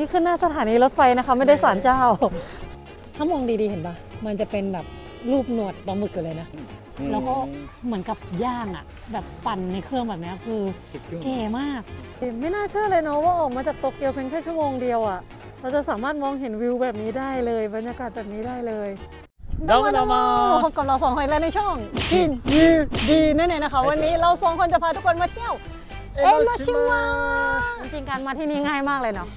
นี่ขึ้นหน้าสถานีรถไฟนะคะ ไม่ได้สารเจ้า ถ้ามองดีๆเห็นปะมันจะเป็นแบบรูปหนวดปลาหมึกอยู่เลยนะ แล้วก็เหมือนกับย่างอะ แบบปั่นในเครื่องแบบนี้คือเก๋มาก ไม่น่าเชื่อเลยเนาะว่าออกมาจากโตเกียวเพียงแค่ชั่วโมงเดียวอะ เราจะสามารถมองเห็นวิวแบบนี้ได้เลย บรรยากาศแบบนี้ได้เลยดอวดามาพบกับเราสองคนแล้วในช่องกินยืดีแน่ๆนะคะ วันนี้เราสองคนจะพาทุกคนมาเที่ยว เอโนชิมะจริงๆการมาที่นี่ง่ายมากเลยเนาะ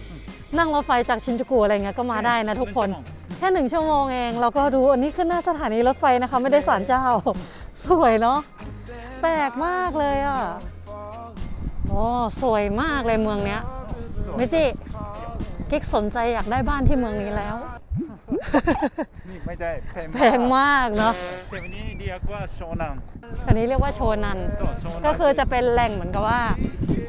นั่งรถไฟจากชินจูกุอะไรเงี้ยก็มาได้นะทุกคน แค่หนึ่งชั่วโมงเองเราก็ดูอันนี้ขึ้นหน้าสถานีรถไฟนะคะ ไม่ได้สารเจ้า สวยเนาะแปลกมากเลยอะโอ้สวยมากเลยเมืองเนี้ยเมจิกิ๊กสนใจอยากได้บ้านที่เมืองนี้แล้ว นี่ไม่ได้แพงแพงมากเนาะแต่วันนี้ เรียกว่าโชนันอันนี้เรียกว่าโชนันそうโชนัน ก็คือจะเป็นแหล่งเหมือนกับว่า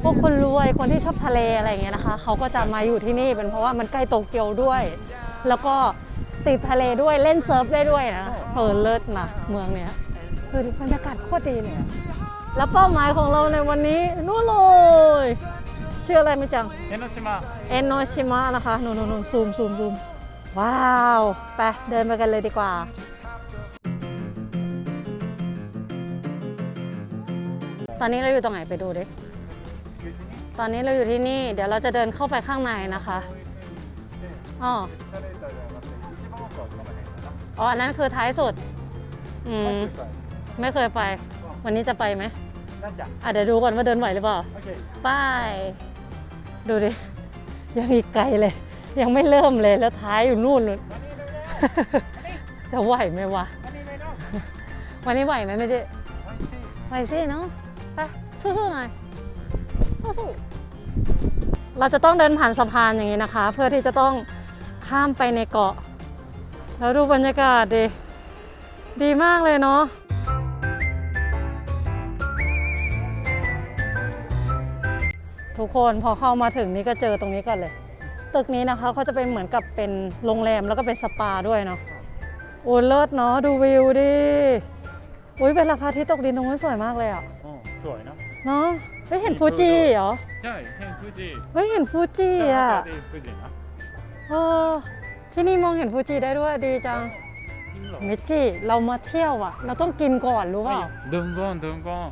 พวกคนรวยคนที่ชอบทะเลอะไรอย่างเงี้ยนะคะเขาก็จะมาอยู่ที่นี่เป็นเพราะว่ามันใกล้โตเกียวด้วย แล้วก็ติดทะเลด้วยเล่นเซิร์ฟได้ด้วยนะเออเลิศนะเมืองเนี้ยคือบรรยากาศโคตรดีเลยอะแล้วเป้าหมายของเราในวันนี้นู่นเลยชื่ออะไรไม่จังเอโนชิมะเอนโนชิมะนะคะนู่นนู่นซูมซูมซูมว้าว ไปเดินไปกันเลยดีกว่า ตอนนี้เราอยู่ตรงไหนไปดูดิ ตอนนี้เราอยู่ที่นี่ เดี๋ยวเราจะเดินเข้าไปข้างในนะคะอ๋ออันนั้นคือท้ายสุด อืม ไม่เคยไป วันนี้จะไปไหมอะเดี๋ยวดูก่อนว่าเดินไหวหรือเปล่าไปดูดิ ยังอีกไกลเลย ยังไม่เริ่มเลยแล้วท้ายอยู่นู่นเลยจะไหวไหมวะ วันนี้ไหวไหมไม่ได้ไหวสิเนาะ สู้ๆหน่อย สู้ๆเราจะต้องเดินผ่านสะพานอย่างนี้นะคะ เพื่อที่จะต้องข้ามไปในเกาะ แล้วดูบรรยากาศดิดีมากเลยเนาะทุกคนพอเข้ามาถึงนี่ก็เจอตรงนี้ก่อนเลย ตึกนี้นะคะเขาจะเป็นเหมือนกับเป็นโรงแรมแล้วก็เป็นสปาด้วยเนาะโอ้เลิศเนาะดูวิวดิอุ้ยเป็นละพาทิตย์ตกดินตรงนั้นสวยมากเลยอะสวยเนอะ เนาะเฮ้ยเห็นฟูจิเหรอ ใช่เห็นฟูจิเฮ้ยเห็นฟูจิอะでฟูจินะเออที่นี่มองเห็นฟูจิได้ด้วยดีจังจริงเหรอเมจิเรามาเที่ยวอะ เราต้องกินก่อนรู้เปล่าดึงก่อนดึงก่อน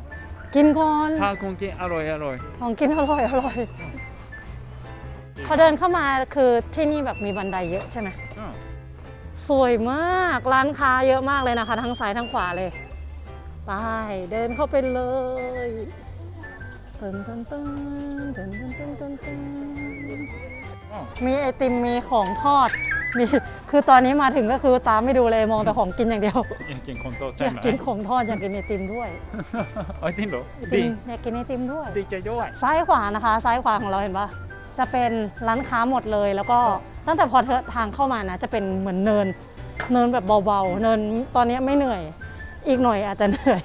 กินก่อนทานของกินอร่อยอร่อยของกินอร่อยอร่อยพอเดินเข้ามาคือที่นี่แบบมีบันไดเยอะใช่ไหมอืมสวยมากร้านค้าเยอะมากเลยนะคะ ทั้งซ้ายทั้งขวาเลย ไปเดินเข้าไปเลย ตึนตึนตึนตึนตึนตึนตึนตึนอืมมีไอติมมีของทอดมีคือตอนนี้มาถึงก็คือตามไม่ดูเลยมองแต่ของกินอย่างเดียวอยากกินคอนโตอใช่ยากไหมกินของทอดอยากกินไอติมด้วยอ๋อจริงเหรอไอติดีมอยากกินไอติมด้วย ดีใจด้วย ซ้ายขวานะคะ ซ้ายขวาของเราเห็นปะจะเป็นร้านค้าหมดเลย แล้วก็ตั้งแต่พอเธอทางเข้ามานะ จะเป็นเหมือนเนิน เนินแบบเบาๆ เนินตอนนี้ไม่เหนื่อย อีกหน่อยอาจจะเหนื่อย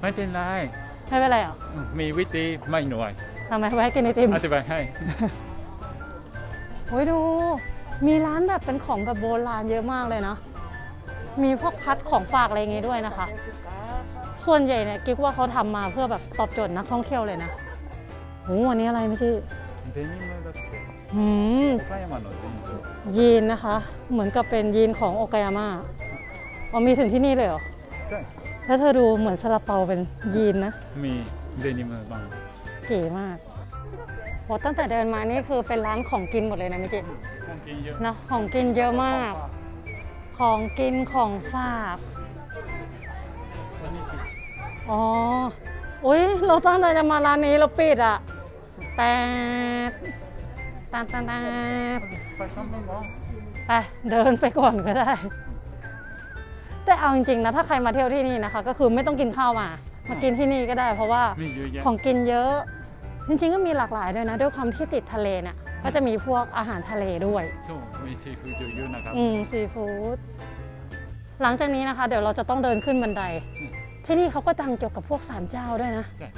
ไม่เป็นไร ไม่เป็นไรหรอมีวิธีไม่หน่วยทำไมไว้กินไอติมอธิบายให้โอ้ยดู มีร้านแบบเป็นของแบบโบราณเยอะมากเลยนะ มีพวกพัดของฝากอะไรอย่างงี้ด้วยนะคะ ส่วนใหญ่เนี่ยกิ๊กว่าเขาทำมาเพื่อแบบตอบโจทย์นักท่องเที่ยวเลยนะโอ้อันนี้อะไรไม่ใช่เดนิมะอืมโอกายามะยีนนะคะ เหมือนกับเป็นยีนของโอกายามะอ๋อมีถึงที่นี่เลยเหรอ ใช่ แล้วเธอดูเหมือนซาลาเปาเป็นยีนนะ มีเดนิมบางเก๋มากโหตั้งแต่เดินมานี่คือเป็นร้านของกินหมดเลยนะมิจิของกินเยอะนะของกินเยอะมาก ของกินของฝากวันนี้ปิดอ๋ออุ้ยเราตั้งใจจะมาร้านนี้เราปิดอะ แต่ตานตานตานไปทำบ้างเหรอไปเดินไปก่อนก็ได้ แต่เอาจริงๆนะถ้าใครมาเที่ยวที่นี่นะคะ ก็คือไม่ต้องกินข้าวมา มากินที่นี่ก็ได้ เพราะว่าของกินเยอะ จริงๆก็มีหลากหลายด้วยนะด้วยความที่ติดทะเลเนี่ยก็จะมีพวกอาหารทะเลด้วยช่วงมีซีฟู้ดเยอะๆนะครับอืมซีฟู้ดหลังจากนี้นะคะ เดี๋ยวเราจะต้องเดินขึ้นบันได ที่นี่เขาก็ดังเกี่ยวกับพวกศาลเจ้าด้วยนะใช่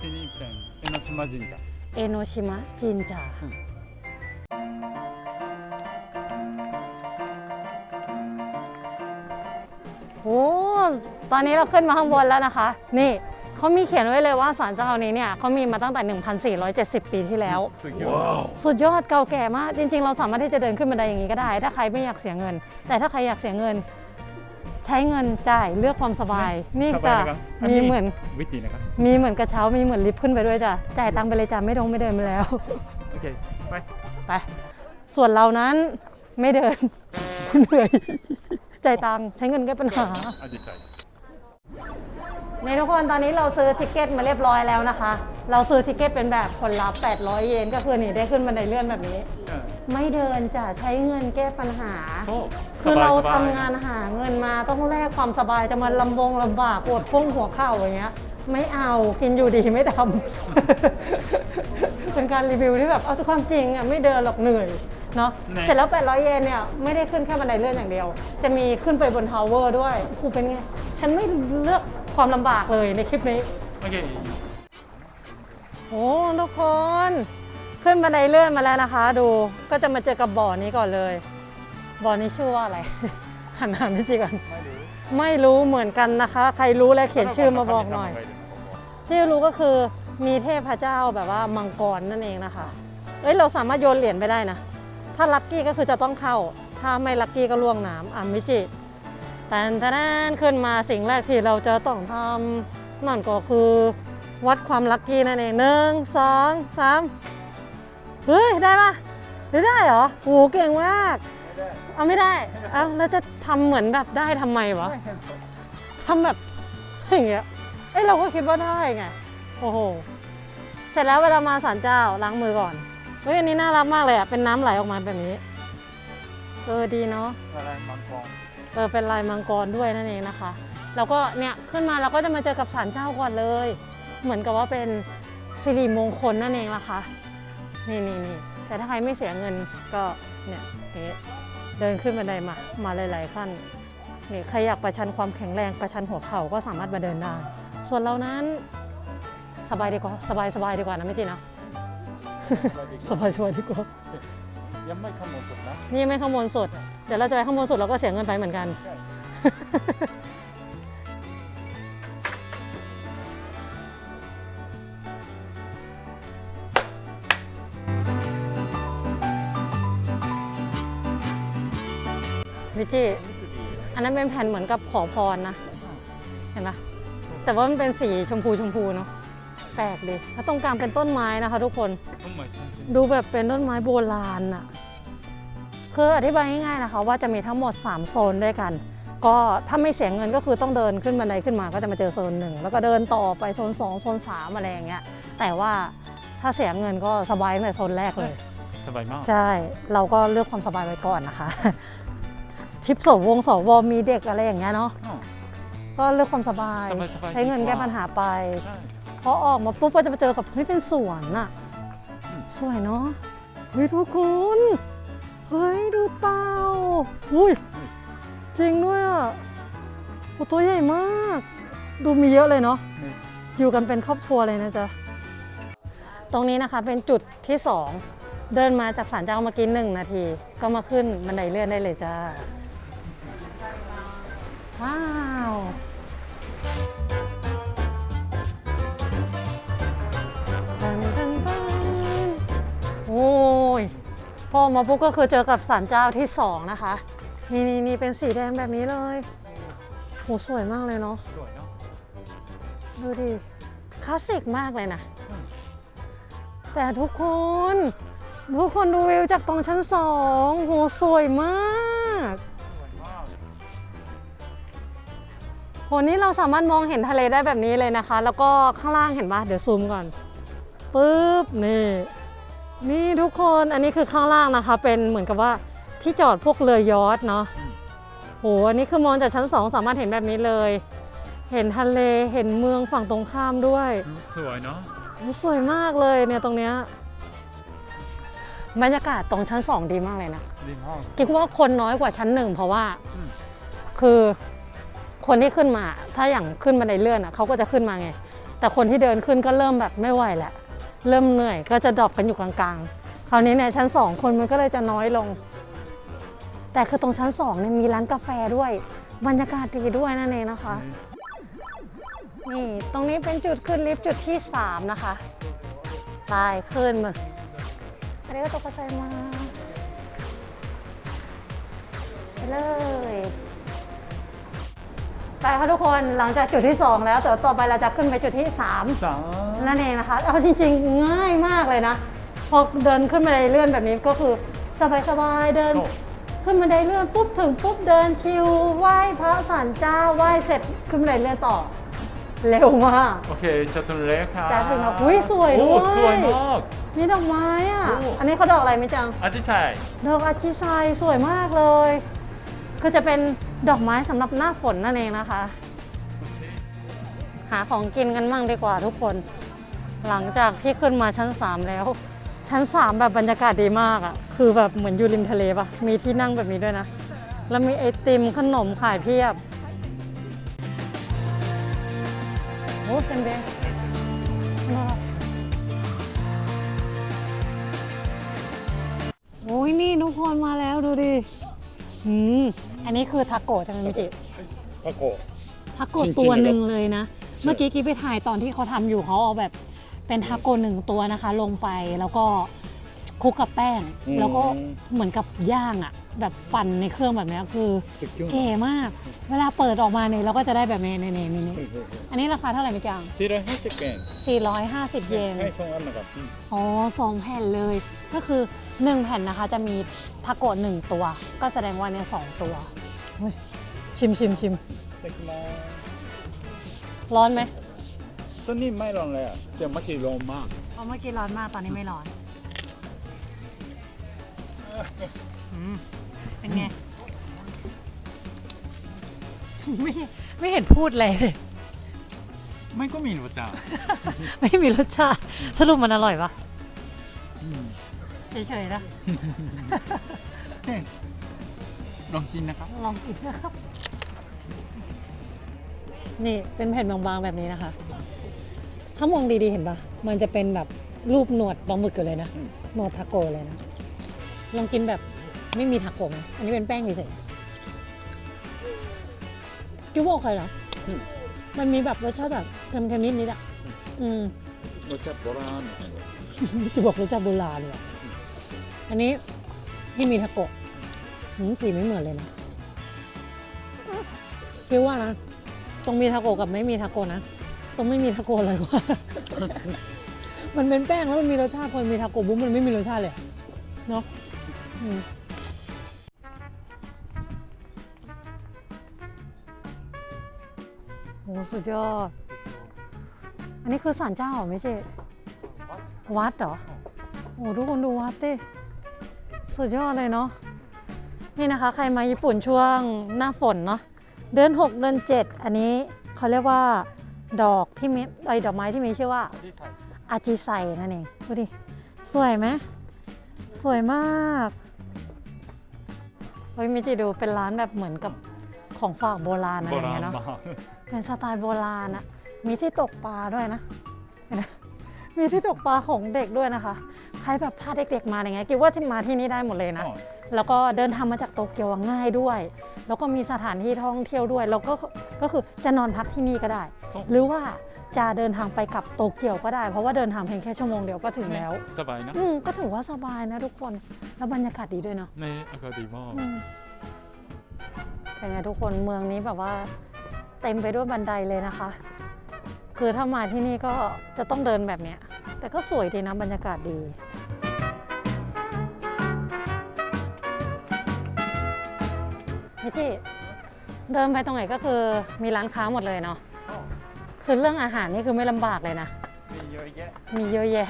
ที่นี่เป็นเอโนชิมะจินจาเอโนชิมะจินจา โอ้ตอนนี้เราขึ้นมาข้างบนแล้วนะคะ นี่เขามีเขียนไว้เลยว่าศาลเจ้านี้เนี่ยเขามีมาตั้งแต่ 1,470 ปีที่แล้วสุดยอดเก่าแก่มาก จริง ๆ เราสามารถที่จะเดินขึ้นบันไดอย่างนี้ก็ได้ ถ้าใครไม่อยากเสียเงิน แต่ถ้าใครอยากเสียเงิน ใช้เงินจ่ายเลือกความสบาย นี่จ้ะมีเหมือนวิธีนะครับ มีเหมือนกระเช้า มีเหมือนลิฟต์ขึ้นไปด้วยจ้ะ จ่ายตังค์ไปเลยจ้ะ ไม่ต้องไม่เดินไปแล้ว โอเค ไป ไป ส่วนเรานั้นไม่เดินเหนื่อย จตังใช้เงินแก้ปัญหาในทุกคนตอนนี้เราซื้อทิกเกตมาเรียบร้อยแล้วนะคะ เราซื้อทิกเกตเป็นแบบคนละ800 เยนก็คือนี่ได้ขึ้นมาในเลื่อนแบบนี้ไม่เดินจะใช้เงินแก้ปัญหาคือเราสบยทำงานหาเงินมาต้องแลกความสบายจะมาลำบงลำบากปวดฟุ้งหัวเข่าอย่างเงี้ย ไม่เอากินอยู่ดีไม่ทำเป็นการรีวิวที่แบบเอาทุกความจริงอะไม่เดินหรอกเหนื่อย เนาะไหนเสร็จแล้ว 800 เยนเนี่ยไม่ได้ขึ้นแค่บันไดเลื่อนอย่างเดียว จะมีขึ้นไปบนทาวเวอร์ด้วยครูเป็นไง ฉันไม่เลือกความลำบากเลยในคลิปนี้ โอเคโอ้ทุกคน ขึ้นบันไดเลื่อนมาแล้วนะคะ ดูก็จะมาเจอกับบ่อนี้ก่อนเลย บ่อนี้ชื่อว่าอะไร หันหาพี่จีก่อนไม่รู้เหมือนกันนะคะ ใครรู้และเขียนชื่อมาบอกหน่อย ที่รู้ก็คือมีเทพเจ้าแบบว่ามังกรนั่นเองนะคะ เอ้ยเราสามารถโยนเหรียญไปได้นะ ถ้าลัคกี้ก็คือจะต้องเข้า ถ้าไม่ลัคกี้ก็ล่วงน้ำอะมิจิแตนแตนขึ้นมาสิ่งแรกที่เราจะต้องทำนั่นก็คือ วัดความลัคกี้นั่นเองหนึ่งสองสามเฮ้ย ได้ปะหรือได้เหรอโหเก่งมากเอาไม่ได้เอาแล้วจะทำเหมือนแบบได้ทำไมวะทำแบบอย่างเงี้ยเอ้ยเราก็คิดว่าได้ไงโอ้โหเสร็จแล้วเวลามาศาลเจ้าล้างมือก่อน เฮ้ยอันนี้น่ารักมากเลยอะ เป็นน้ำไหลออกมาแบบนี้ เออดีเนาะอะไรมังกรเออเป็นลายมังกรด้วยนั่นเองนะคะ แล้วก็เนี่ยขึ้นมาเราก็จะมาเจอกับศาลเจ้าก่อนเลย เหมือนกับว่าเป็นสิริมงคลนั่นเองล่ะค่ะนี่นี่นี่แต่ถ้าใครไม่เสียเงินก็เนี่ยอย่างงี้เดินขึ้นบันไดมา มาหลายๆขั้นนี่ใครอยากประชันความแข็งแรงประชันหัวเข่าก็สามารถมาเดินได้ ส่วนเรานั้นสบายดีกว่าสบายสบายดีกว่านะไม่จริงนะ สบายสบายดีกว่ายังไม่ขโมยสุดนะนี่ไม่ข้างบนสุด เดี๋ยวเราจะไปข้างบนสุดเราก็เสียเงินไปเหมือนกันใช่วิจิอันนั้นเป็นแผ่นเหมือนกับขอพรนะ เห็นไหมแต่ว่ามันเป็นสีชมพูชมพูเนาะแปลกดีแล้วตรงกลางเป็นต้นไม้นะคะ ทุกคนต้นไม้จริงดูแบบเป็นต้นไม้โบราณอะคืออธิบายง่ายๆนะคะ ว่าจะมีทั้งหมด 3 โซนด้วยกัน ก็ถ้าไม่เสียเงินก็คือต้องเดินขึ้นบันไดขึ้นมาก็จะมาเจอโซนหนึ่งแล้วก็เดินต่อไปโซน2โซน3อะไรอย่างเงี้ย แต่ว่าถ้าเสียเงินก็สบายตั้งแต่โซนแรกเลยสบายมากใช่ เราก็เลือกความสบายไว้ก่อนนะคะทริปสวงสวมีเด็กอะไรอย่างเงี้ยเนาะอืมก็เลือกความสบาย สบายๆใช้เงินดีกว่าแก้ปัญหาไปใช่พ อออกมาปุ๊บก็จะมาเจอกับเฮ้ยเป็นสวนอะสวยเนาะเฮ้ยทุกคนเฮ้ยดูเต่าอุ้ยจริงด้วยอะโอ้ตัวใหญ่มาก ดูมีเยอะเลยเนาะอยู่กันเป็นครอบครัวเลยนะจ๊ะตรงนี้นะคะเป็นจุดที่สองเดินมาจากศาลเจ้าเมื่อกี้หนึ่งนาที ก็มาขึ้นบันไดเลื่อนได้เลยจ้าว้า อมาปุ๊บก็คือเจอกับศาลเจ้าที่สองนะคะ นี่นี่นี่เป็นสีแดงแบบนี้เลยโหสวยมากเลยเนาะสวยเนาะดูดิคลาสสิกมากเลยนะ แต่ทุกคน ทุกคนดูวิวจากตรงชั้นสองโหสวยมากสวยมากโหนี่เราสามารถมองเห็นทะเลได้แบบนี้เลยนะคะ แล้วก็ข้างล่างเห็นปะเดี๋ยวซูมก่อนปึ๊บนี่ นี่ทุกคนอันนี้คือข้างล่างนะคะ เป็นเหมือนกับว่าที่จอดพวกเรือยอชต์เนาะอืมโหอันนี้คือมองจากชั้นสองสามารถเห็นแบบนี้เลย เห็นทะเลเห็นเมืองฝั่งตรงข้ามด้วยสวยเนาะโอ้สวยมากเลยเนี่ยตรงเนี้ยบรรยากาศตรงชั้นสองดีมากเลยนะดีมากคิดว่าคนน้อยกว่าชั้นหนึ่งเพราะว่าอืมคือคนที่ขึ้นมา ถ้าอย่างขึ้นบันไดเลื่อนอะเขาก็จะขึ้นมาไง แต่คนที่เดินขึ้นก็เริ่มแบบไม่ไหวแหละ เริ่มเหนื่อยก็จะดรอปกันอยู่กลางๆ คราวนี้เนี่ยชั้นสองคนมันก็เลยจะน้อยลง แต่คือตรงชั้นสองเนี่ยมีร้านกาแฟด้วย บรรยากาศดีด้วยนั่นเองนะคะ นี่ตรงนี้เป็นจุดขึ้นลิฟต์จุดที่ 3 นะคะไปขึ้นมาอันนี้ก็ตกใจมาไปเลย ไปค่ะทุกคนหลังจากจุดที่ 2 แล้วแต่ต่อไปเราจะขึ้นไปจุดที่ 3 สามนั่นเองนะคะ เอาจริงๆ ง่ายมากเลยนะ พอเดินขึ้นบันไดเลื่อนแบบนี้ก็คือสบายๆ เดิน โอ้ขึ้นบันไดเลื่อนปุ๊บถึงปุ๊บเดินชิลไหว้พระสันเจ้าไหว้เสร็จขึ้นบันไดเลื่อนต่อ เร็วมาก โอเคจะถึงแล้วครับจะถึงแล้วอุ๊ยสวยโอ้ด้วย สวยมาก มีดอกไม้อะ โอ้ อันนี้เขาดอกอะไรไหมจัง อาทิตย์ใส่ดอกอาชิไซสวยมากเลยก็จะเป็น ดอกไม้สำหรับหน้าฝนนั่นเองนะคะ หาของกินกันมั่งดีกว่าทุกคน หลังจากที่ขึ้นมาชั้น 3 แล้ว ชั้น 3 แบบบรรยากาศดีมากอะ่ะ คือแบบเหมือนอยู่ริมทะเลปะมีที่นั่งแบบนี้ด้วยนะ แล้วมีไอติมขนมขายเพียบโอ้เซนเบะน่ารักโอ้ยนี่ทุกคนมาแล้วดูดิอืม อันนี้คือทาโกะใช่ไหมมิจิตะโกะ ทาโกะจริงๆตัวหนึ่งเลยเลยนะ เมื่อกี้กี้ไปถ่ายตอนที่เขาทำอยู่เขาเอาแบบเป็นทาโกะหนึ่งตัวนะคะ ลงไปแล้วก็คลุกกับแป้งแล้วก็เหมือนกับย่างอะ่ะ แบบปั่นในเครื่องแบบเนี้ยคือสุดยอดเก๋มาก เวลาเปิดออกมาเนี่ยเราก็จะได้แบบนี้นี่นี่นี่นี่อันนี้ราคาเท่าไหร่มิจังสี่ร้อยห้าสิบเยน450 เยนให้ส่งอันนะครับอืมอ๋อสองแผ่นเลย ก็คือ 1 แผ่นนะคะ จะมีทาโกะหนึ่งตัว ก็แสดงว่าเนี่ยสองตัวเฮ้ยชิมชิมชิมเด็กมาร้อนไหมตอนนี้ไม่ร้อนเลยอะเดี๋ยวเมื่อกี้ร้อนมากเอาเมื่อกี้ร้อนมากตอนนี้ไม่ร้อนอืม เป็นไง ไม่ไม่เห็นพูดเลยเลย ไม่ก็มีหนูจ้าไม่มีรสชาติ สรุปมันอร่อยปะอืมเฉยๆนะลองกินนะครับ ลองกินนะครับ นี่เป็นแผ่นบางๆแบบนี้นะคะ ถ้ามองดีๆเห็นปะมันจะเป็นแบบรูปหนวดปลาหมึกอยู่เลยนะอืมหนวดทาโกะเลยนะ ลองกินแบบ ไม่มีทาโกะไหมอันนี้เป็นแป้งเฉยๆจุ๊บบอกใครเหรออมันมีแบบรสชาติแบบเค็มๆนิดๆอะ อืม รสชาติโบราณจะบอกรสชาติโบราณเลยอะอันนี้ที่มีทาโกะหืมสีไม่เหมือนเลยนะคิดว่านะ ตรงมีทาโกะกับไม่มีทาโกะนะ ตรงไม่มีทาโกะเลยว่า มันเป็นแป้งแล้วมันมีรสชาติพอมีทาโกะบุ๊มมันไม่มีรสชาติเลยอะเนาะอืม สุดยอด อันนี้คือศาลเจ้าเหรอไม่ใช่ วัดเหรอ โอ้ทุกคนดูวัดดิสุดยอดเลยเนาะ นี่นะคะ ใครมาญี่ปุ่นช่วงหน้าฝนเนาะ เดือน 6 เดือน 7 อันนี้เขาเรียกว่าดอกที่มีไอดอกไม้ที่มีชื่อว่า อาจิไซนั่นเอง ดูดิ สวยไหม สวยมากเฮ้ยมิจิดูเป็นร้านแบบเหมือนกับของฝากโบราณอะไรอย่างเงี้ยเนาะ เป็นสไตล์โบราณอะมีที่ตกปลาด้วยนะเห็นไหมมีที่ตกปลาของเด็กด้วยนะคะ ใครแบบพาเด็กๆมาอย่างเงี้ยคิดว่าที่มาที่นี่ได้หมดเลยนะ อ๋อ แล้วก็เดินทางมาจากโตเกียวอะง่ายด้วย แล้วก็มีสถานที่ท่องเที่ยวด้วย แล้วก็ก็คือจะนอนพักที่นี่ก็ได้หรือว่าจะเดินทางไปกลับโตเกียวก็ได้ เพราะว่าเดินทางเพียงแค่ชั่วโมงเดียวก็ถึงแล้วสบายนะอืมก็ถือว่าสบายนะทุกคน แล้วบรรยากาศดีด้วยเนาะในอากาศดีมาก อืมเป็นไงทุกคนเมืองนี้แบบว่า เต็มไปด้วยบันไดเลยนะคะ คือถ้ามาที่นี่ก็จะต้องเดินแบบเนี้ย แต่ก็สวยดีนะบรรยากาศดีพี่จิเดินไปตรงไหนก็คือมีร้านค้าหมดเลยเนาะคือเรื่องอาหารนี่คือไม่ลำบากเลยนะ มีเยอะแยะ มีเยอะแยะ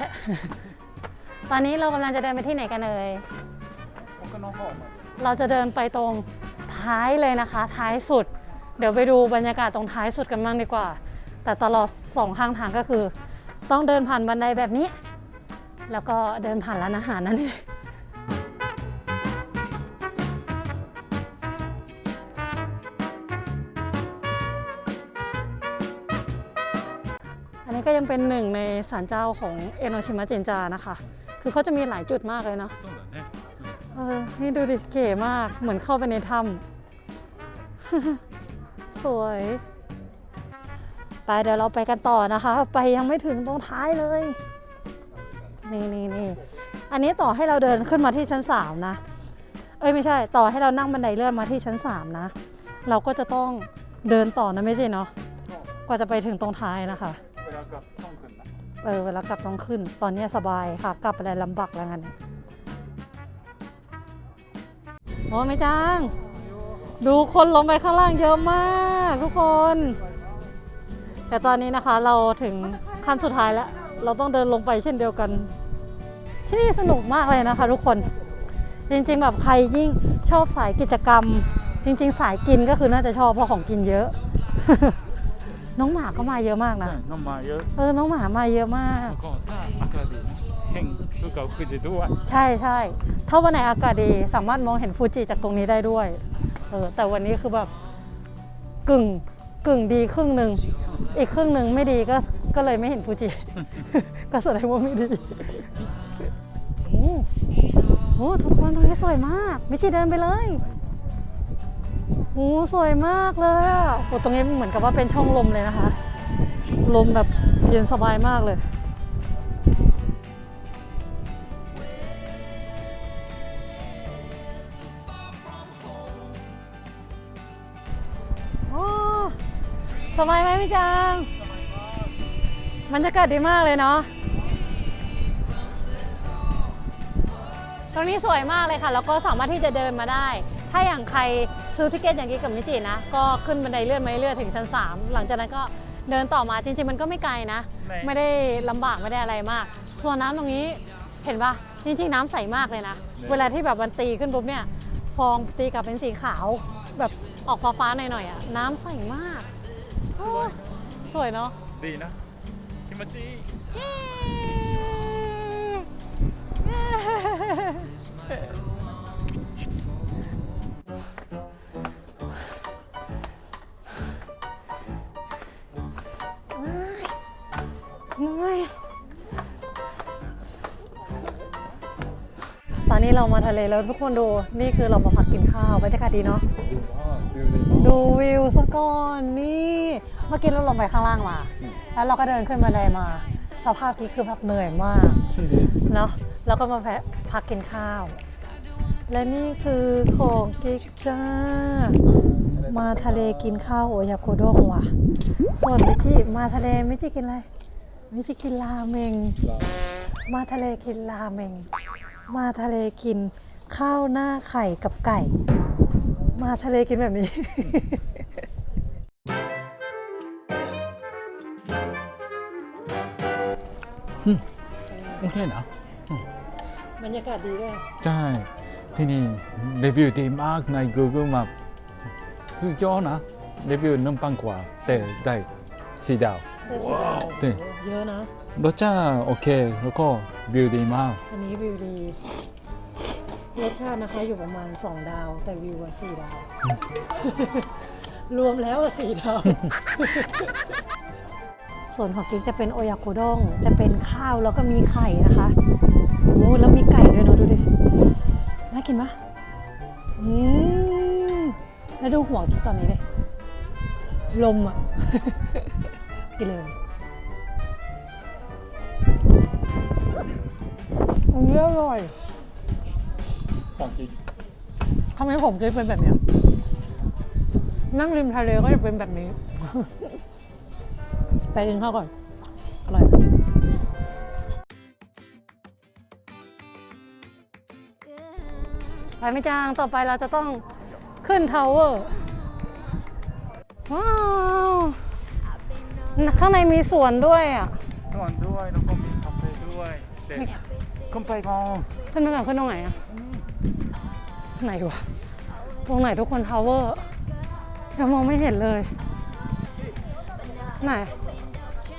ตอนนี้เรากำลังจะเดินไปที่ไหนกันเอ่ยโอ้ก็น้องหอมมาเราจะเดินไปตรงท้ายเลยนะคะ ท้ายสุด เดี๋ยวไปดูบรรยากาศตรงท้ายสุดกันบ้างดีกว่า แต่ตลอดสองข้างทางก็คือ ต้องเดินผ่านบันไดแบบนี้ แล้วก็เดินผ่านร้านอาหารนั่นเองอันนี้ก็ยังเป็นหนึ่งในศาลเจ้าของเอโนชิมะเจนจานะคะ คือเขาจะมีหลายจุดมากเลยเนาะเออให้ดูดิเก๋มาก เหมือนเข้าไปในถ้ำ สวยไปเดี๋ยวเราไปกันต่อนะคะ ไปยังไม่ถึงตรงท้ายเลย นี่นี่นี่อันนี้ต่อให้เราเดินขึ้นมาที่ชั้นสามนะ เอ้ยไม่ใช่ ต่อให้เรานั่งบันไดเลื่อนมาที่ชั้นสามนะ เราก็จะต้องเดินต่อนะไม่ใช่เนาะ กว่าจะไปถึงตรงท้ายนะคะ เวลากลับต้องขึ้นนะ เออเวลากลับต้องขึ้น ตอนนี้สบายค่ะ กลับอะไรลำบากแล้วงั้นโอ้ไม่จ้าง ดูคนลงไปข้างล่างเยอะมากทุกคน แต่ตอนนี้นะคะเราถึงขั้นสุดท้ายแล้ว เราต้องเดินลงไปเช่นเดียวกัน ที่นี่สนุกมากเลยนะคะ ทุกคน จริงๆแบบใครยิ่งชอบสายกิจกรรม จริง ๆ สายกินก็คือน่าจะชอบเพราะของกินเยอะ น้องหมาก็มาเยอะมากนะใช่น้องมาเยอะ เออ น้องหมามาเยอะมาก แล้วก็ถ้าอากาศดีนะเห็นภูเขาฟูจิด้วย ใช่ใช่ถ้าวันไหนอากาศดีสามารถมองเห็นฟูจิจากตรงนี้ได้ด้วย เออแต่วันนี้คือแบบกึ่งกึ่งดีครึ่งหนึ่งอีกครึ่งหนึ่งไม่ดีก็ก็เลยไม่เห็นฟูจิ ก็แสดงว่าไม่ดีโอ้โหทุกคนตรงนี้สวยมาก มิจิเดินไปเลยโอ้สวยมากเลยอะโอ้ตรงนี้เหมือนกับว่าเป็นช่องลมเลยนะคะ ลมแบบเย็นสบายมากเลย สบายไหมพี่จางบรรยากาศดีมากเลยเนาะตรงนี้สวยมากเลยค่ะ แล้วก็สามารถที่จะเดินมาได้ ถ้าอย่างใครซื้อทิเก็ตอย่างนี้กับมิจินะ ก็ขึ้นบันไดเลื่อนมาเรื่อยๆถึงชั้น 3 หลังจากนั้นก็เดินต่อมาจริง ๆ มันก็ไม่ไกลนะ ไม่ได้ลำบากไม่ได้อะไรมาก ส่วนน้ำตรงนี้เห็นปะจริง ๆ น้ำใสมากเลยนะ เวลาที่แบบมันตีขึ้นปุ๊บเนี่ย ฟองตีกลับเป็นสีขาว แบบออกฟ้าๆหน่อยๆอะ น้ำใสมาก สวยเนาะดีนะคิมจิเย้เหนื่อย อนนี้เรามาทะเลแล้วทุกคนดู นี่คือเรามาพักกินข้าวบรรยากาศดีเนาะ ดูดีมากดูวิวซะก่อนนี่เมื่อกี้เราลงไปข้างล่างมา แล้วเราก็เดินขึ้นบันไดมา สภาพกี้คือแบบเหนื่อยมากเนาะแล้วก็มาแพะพักกินข้าว และนี่คือของกิ๊กจ้า มาทะเลกินข้าวโอยาโกด้งว่ะ ส่วนมิจิมาทะเลมิจิกินอะไรมิจิกินราเมง มาทะเลกินราเมง มาทะเลกินข้าวหน้าไข่กับไก่ มาทะเลกินแบบนี้โอเคนะบรรยากาศดีด้วย ใช่ ที่นี่รีวิวดีมากใน Google Map สุดยอดนะรีวิวน้ำปังกว่าแต่ได้สีดาว ว้าวเต้เยอะนะ รสชาติโอเค แล้วก็วิวดีมาก อันนี้วิวดี รสชาตินะคะอยู่ประมาณ 2 ดาว แต่วิวอะ4ดาว รวมแล้วอะ4ดาว ส่วนของกิ๊กจะเป็นโอยากุด้ง จะเป็นข้าวแล้วก็มีไข่นะคะโอ้แล้วมีไก่ด้วยเนาะดูดิ น่ากินปะอืมแล้วดูห่วงกิ๊กตอนนี้ดิลมอะ กินเลยอันนี้อร่อยของจริงทำไมผมจะเป็นแบบเนี้ยนั่งริมทะเลก็จะเป็นแบบนี้ ไปกินข้าวก่อน อร่อยไปไม่จาง ต่อไปเราจะต้องขึ้นทาวเวอร์ ว้าว ข้างในมีสวนด้วยอะส่วนด้วยแล้วก็มีคาเฟ่ด้วยแต่ขึ้นไปก่อนขึ้นไปก่อนขึ้นตรงไหนอะไหนวะตรงไหนทุกคนทาวเวอร์ยังมองไม่เห็นเลย ไหน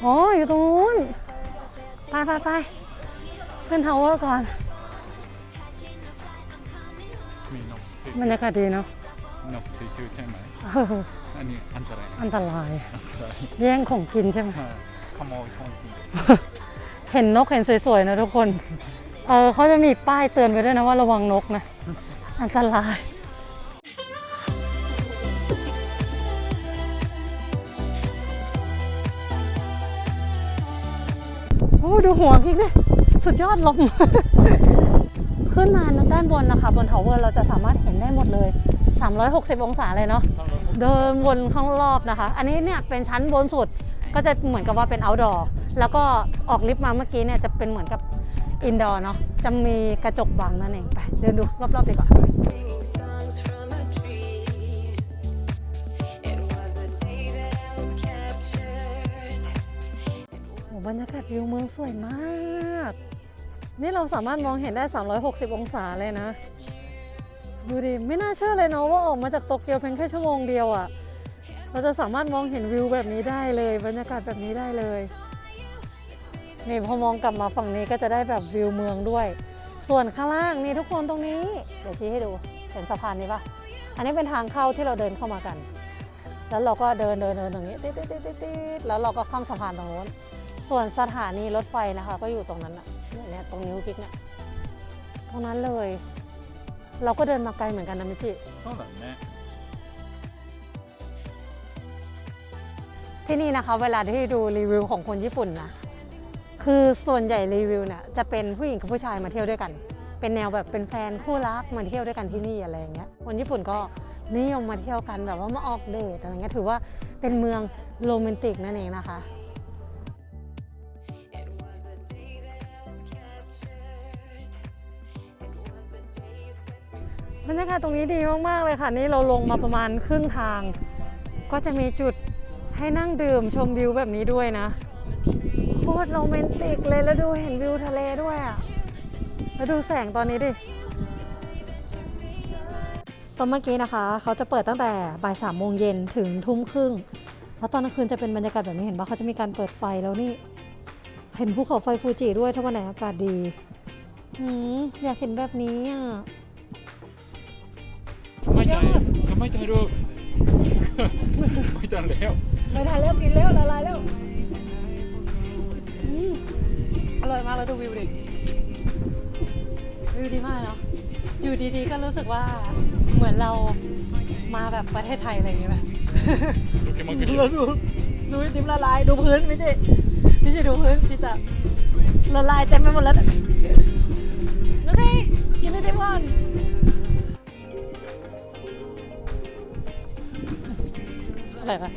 อ๋ออยู่ตรงนู้นไปไปไปขึ้นทาวเวอร์ก่อนมีนกสีบรรยากาศดีเนาะนกสีชิวใช่ไหมเอออันนี้อันตรายอันตรายอันตรายแย่งของกินใช่ไหมอ่าขโมยของจริงเห็นนกเห็นสวยๆนะทุกคน เออเขาจะมีป้ายเตือนไว้ด้วยนะว่าระวังนกนะ อันตรายอ้ดูหัวกิ๊กเลยสุดยอดลม ขึ้นมาด้านบนนะคะ บนทาวเวอร์เราจะสามารถเห็นได้หมดเลย 360 องศาเลยเนาะเดินวนข้างรอบนะคะ อันนี้เนี่ยเป็นชั้นบนสุดก็จะเหมือนกับว่าเป็น outdoor แล้วก็ออกลิฟต์มาเมื่อกี้เนี่ยจะเป็นเหมือนกับ indoor เนาะจะมีกระจกบังนั่นเองไปเดินดูรอบๆดีกว่า Singing songs from a tree. It was the day that I was captured. โอ้บรรยากาศวิวเมืองสวยมาก นี่เราสามารถมองเห็นได้ 360 องศาเลยนะ ดูดิ ไม่น่าเชื่อเลยเนาะว่าออกมาจากโตเกียวเพียงแค่ชั่วโมงเดียวอะ่ะ เราจะสามารถมองเห็นวิวแบบนี้ได้เลย บรรยากาศแบบนี้ได้เลยนี่พอมองกลับมาฝั่งนี้ก็จะได้แบบวิวเมืองด้วย ส่วนข้างล่างนี่ทุกคนตรงนี้ เดี๋ยวชี้ให้ดูเห็นสะพานนี้ปะอันนี้เป็นทางเข้าที่เราเดินเข้ามากัน แล้วเราก็เดินเดินเดินอย่างนี้ติดติดติดติดติดแล้วเราก็ข้ามสะพานตรงโน้น ส่วนสถานีรถไฟนะคะ ก็อยู่ตรงนั้นน่ะเนี่ยตรงนิ้วกิ๊กเนี่ยตรงนั้นเลย เราก็เดินมาไกลเหมือนกันนะมิจิ そうだね ที่นี่นะคะ เวลาที่ดูรีวิวของคนญี่ปุ่นนะคือส่วนใหญ่รีวิวเนี่ยจะเป็นผู้หญิงกับผู้ชายมาเที่ยวด้วยกัน เป็นแนวแบบเป็นแฟนคู่รักมาเที่ยวด้วยกันที่นี่อะไรอย่างเงี้ยคนญี่ปุ่นก็นิยมมาเที่ยวกันแบบว่ามาออกเดทอะไรเงี้ยถือว่าเป็นเมืองโรแมนติกนั่นเองนะคะ บรรยากาศตรงนี้ดีมากๆเลยค่ะ นี่เราลงมาประมาณครึ่งทาง ก็จะมีจุดให้นั่งดื่มชมวิวแบบนี้ด้วยนะโคตรโรแมนติกเลยแล้วดูเห็นวิวทะเลด้วยอะแล้วดูแสงตอนนี้ดิตอนเมื่อกี้นะคะ เขาจะเปิดตั้งแต่บ่ายสามโมงเย็นถึงทุ่มครึ่ง แล้วตอนกลางคืนจะเป็นบรรยากาศแบบนี้เห็นปะเขาจะมีการเปิดไฟแล้วนี่ เห็นภูเขาไฟฟูจิด้วยถ้าวันไหนอากาศดีอือยากเห็นแบบนี้อะ ไม่ตายไม่ตายรู้ไม่ตายแล้วไม่ทันแล้วกินแล้วละลายแล้วอืมอร่อยมากแล้วดูวิวดิวิวดีมากเนาะอยู่ดีๆก็รู้สึกว่าเหมือนเรามาแบบประเทศไทยอะไรอย่างเงี้ยไหมโอเคมันก็ดีเราดูดูจิ้มละลายดูพื้นไม่ใช่ไม่ใช่ดูพื้นจิจะละลายเต็มไปหมดแล้วโอเคกินได้เต็มก่อน อะ